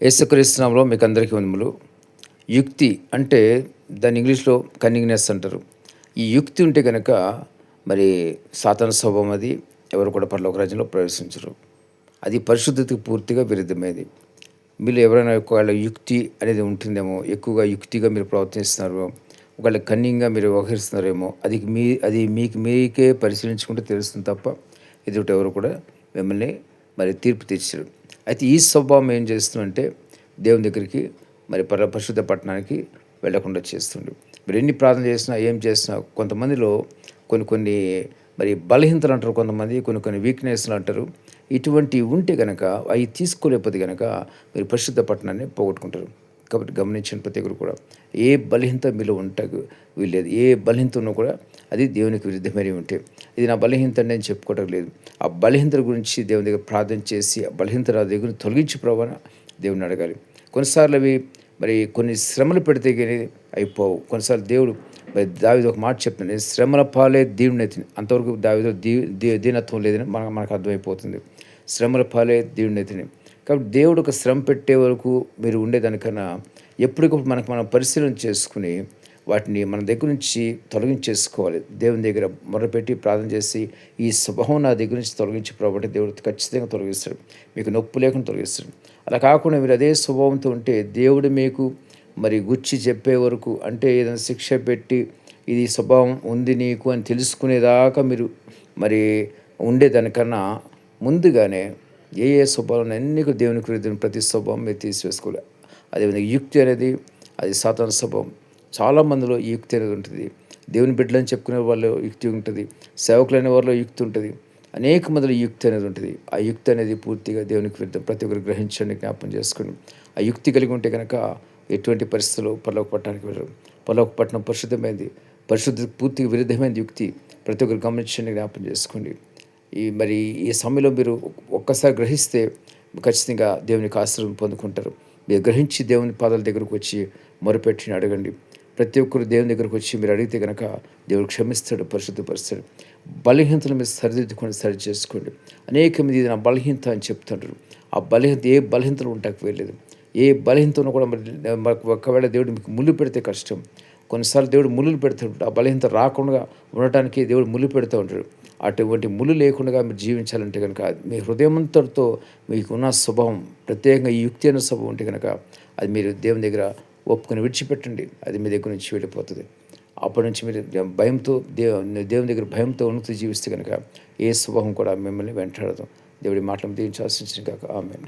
యేసుక్రీస్తునామలో మీకు అందరికీ వందములు. యుక్తి అంటే దాని ఇంగ్లీష్లో కన్నింగ్నెస్ అంటారు. ఈ యుక్తి ఉంటే కనుక మరి సాతన స్వభావం అది ఎవరు కూడా పర్లోక రాజ్యంలో ప్రవేశించరు. అది పరిశుద్ధతకు పూర్తిగా విరుద్ధమైనది. మీరు ఎవరైనా ఒకవేళ యుక్తి అనేది ఉంటుందేమో ఎక్కువగా యుక్తిగా మీరు ప్రవర్తిస్తున్నారు ఒకవేళ కన్నింగ్గా మీరు వ్యవహరిస్తున్నారేమో అది మీ అది మీకు మీకే పరిశీలించుకుంటే తెలుస్తుంది తప్ప ఎదుటి ఎవరు కూడా మిమ్మల్ని మరి తీర్పు తీర్చరు. అయితే ఈ స్వభావం ఏం చేస్తుందంటే దేవుని దగ్గరికి మరి పర పరిశుద్ధ పట్టణానికి వెళ్ళకుండా చేస్తుండు. మీరు ఎన్ని ప్రార్థన చేసినా ఏం చేసినా కొంతమందిలో కొన్ని కొన్ని మరి బలహీనతలు అంటారు కొంతమంది కొన్ని కొన్ని వీక్నెస్లు అంటారు. ఇటువంటి ఉంటే కనుక అవి తీసుకోలేకపోతే కనుక మీరు పరిశుద్ధ పట్టణాన్ని పోగొట్టుకుంటారు. కాబట్టి గమనించిన ప్రతి ఒక్కరు కూడా. ఏ బలహీనత మీలో ఉంటాకు వీల్లేదు. ఏ బలహీనత ఉన్నా కూడా అది దేవునికి విరుద్ధమై ఉంటే. ఇది నా బలహీనత నేను చెప్పుకోవటం లేదు. ఆ బలహీనత గురించి దేవుని దగ్గర ప్రార్థన చేసి ఆ బలహీనత నా దగ్గర తొలగించి ప్రవణ దేవుని అడగాలి. కొన్నిసార్లు అవి మరి కొన్ని శ్రమలు పెడితే కానీ అయిపోవు. కొన్నిసార్లు దేవుడు మరి దావిది ఒక మాట చెప్తాను నేను శ్రమల పాలే దేవుని అంతవరకు దావిదో దీ దీనత్వం లేదని మనకు మనకు అర్థమైపోతుంది. శ్రమల పాలే దేవుని కాబట్టి దేవుడు ఒక శ్రమ పెట్టే వరకు మీరు ఉండేదానికన్నా ఎప్పటికప్పుడు మనకు మనం పరిశీలన చేసుకుని వాటిని మన దగ్గర నుంచి తొలగించేసుకోవాలి. దేవుని దగ్గర మొరపెట్టి ప్రార్థన చేసి ఈ స్వభావం నా దగ్గర నుంచి తొలగించి ప్రభుత్వ దేవుడు ఖచ్చితంగా తొలగిస్తాడు. మీకు నొప్పు లేకుండా తొలగిస్తాడు. అలా కాకుండా మీరు అదే స్వభావంతో ఉంటే దేవుడు మీకు మరి గుచ్చి చెప్పే వరకు అంటే ఏదైనా శిక్ష పెట్టి ఇది స్వభావం ఉంది నీకు అని తెలుసుకునేదాకా మీరు మరి ఉండేదానికన్నా ముందుగానే ఏ ఏ స్వభావం అన్ని దేవునికి విరుద్ధం ప్రతి స్వభావం మీరు తీసివేసుకోవాలి. అదేవిధంగా యుక్తి అనేది అది సాధారణ స్వభావం. చాలామందిలో యుక్తి అనేది ఉంటుంది. దేవుని బిడ్డలని చెప్పుకునే వాళ్ళు యుక్తి ఉంటుంది. సేవకులైన వారిలో యుక్తి ఉంటుంది. అనేక మందిలో యుక్తి అనేది ఉంటుంది. ఆ యుక్తి అనేది పూర్తిగా దేవునికి విరుద్ధం. ప్రతి ఒక్కరు గ్రహించండి జ్ఞాపం చేసుకుని ఆ యుక్తి కలిగి ఉంటే కనుక ఎటువంటి పరిస్థితుల్లో పర్లోక పట్టణానికి వెళ్ళరు. పర్లోక పట్టణం పరిశుద్ధమైంది. పరిశుద్ధ పూర్తిగా విరుద్ధమైన యుక్తి. ప్రతి ఒక్కరు గమనించండి జ్ఞాపం చేసుకోండి. ఈ మరి ఈ సమయంలో మీరు ఒక్కసారి గ్రహిస్తే ఖచ్చితంగా దేవునికి ఆశ్రయం పొందుకుంటారు. మీరు గ్రహించి దేవుని పాదాల దగ్గరకు వచ్చి మొరపెట్టిని అడగండి. ప్రతి ఒక్కరు దేవుని దగ్గరకు వచ్చి మీరు అడిగితే కనుక దేవుడు క్షమిస్తాడు పరిశుద్ధపరుస్తాడు. బలహీనతను మీరు సరిదిద్దుకొని సరి చేసుకోండి. అనేక మంది ఇది నా బలహీనత అని చెప్తుంటారు. ఆ బలహీనత ఏ బలహీనతలు ఉంటాకు వెళ్ళలేదు. ఏ బలహీనతను కూడా మరి ఒకవేళ దేవుడు మీకు ముళ్ళు పెడితే కష్టం. కొన్నిసార్లు దేవుడు ముళ్ళు పెడుతుంటాడు. ఆ బలహీనత రాకుండా ఉండటానికి దేవుడు ముళ్ళు పెడుతూ ఉంటాడు. అటువంటి ముళ్ళు లేకుండా మీరు జీవించాలంటే కనుక మీ హృదయమంతటితో మీకున్న స్వభావం ప్రత్యేకంగా ఈ యుక్తి అయిన స్వభావం ఉంటే కనుక అది మీరు దేవుని దగ్గర ఒప్పుకొని విడిచిపెట్టండి. అది మీ దగ్గర నుంచి వెళ్ళిపోతుంది. అప్పటి నుంచి మీరు భయంతో దేవు దేవుని దగ్గర భయంతో ఉన్నత జీవిస్తే కనుక ఏ స్వభావం కూడా మిమ్మల్ని వెంటాడదు. దేవుడి మాటలు దీవించి ఆశించిన కాక ఆమె